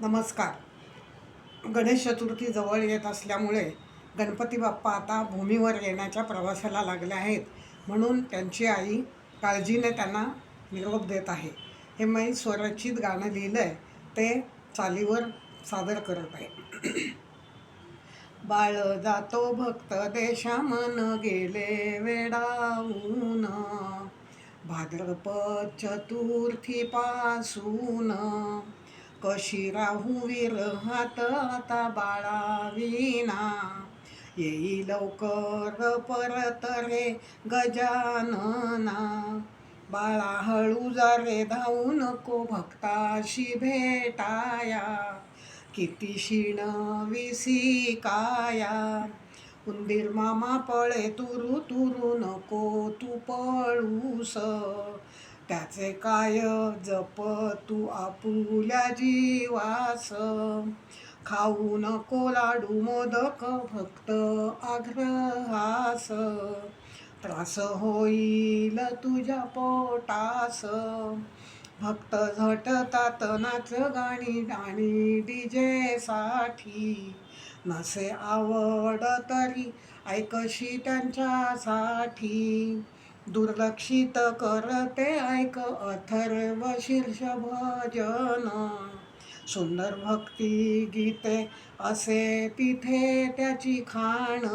नमस्कार. गणेश चतुर्थी जवळ येत असल्यामुळे गणपती बाप्पा आता भूमीवर येण्याच्या प्रवासाला लागले आहेत. म्हणून त्यांची आई काळजीने त्यांना निरोप देत आहे. हे मी स्वरचित गाणं लिहिलं आहे ते चालीवर सादर करत आहे. बाळ जातो भक्त देशा मन गेले वेडाऊन. भाद्रपद चतुर्थी पासून कशी राहू विरहात आता बाळाविना? येई लवकर परत रे गजानना. बाळा हळू जारे धावू नको भक्ताशी भेटाया. किती शिण विसी काया. उंदीर मामा पळे तुरु तुरु नको तू पळूस. त्याचे काय जप तू आपुल्या जीवास? खाऊ नको लाडू मोदक फक्त आग्रहास. त्रास होईल तुझ्या पोटास. भक्त झटतात नाच गाणी गाणी डीजे साठी. नसे आवड तरी ऐकशी त्यांच्यासाठी. दुर्लक्षित करते ऐक अथर्व शीर्ष भजन सुंदर भक्ती गीते असे तिथे त्याची खाण.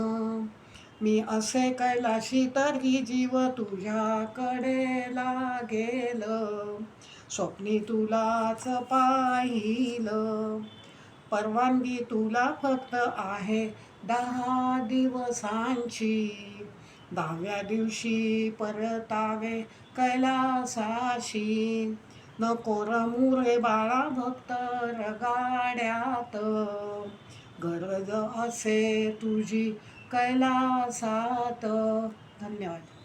मी असे कैलाशी तरी जीव तुझ्याकडे लागेल. स्वप्नी तुलाच पाहिलं. परवानगी तुला फक्त आहे दहा दिवसांची. दहाव्या दिवशी परतावे कैलासाशी. नको रमुरे बाळा भक्त रगाड्यात. गरज असे तुझी कैलासात. धन्यवाद.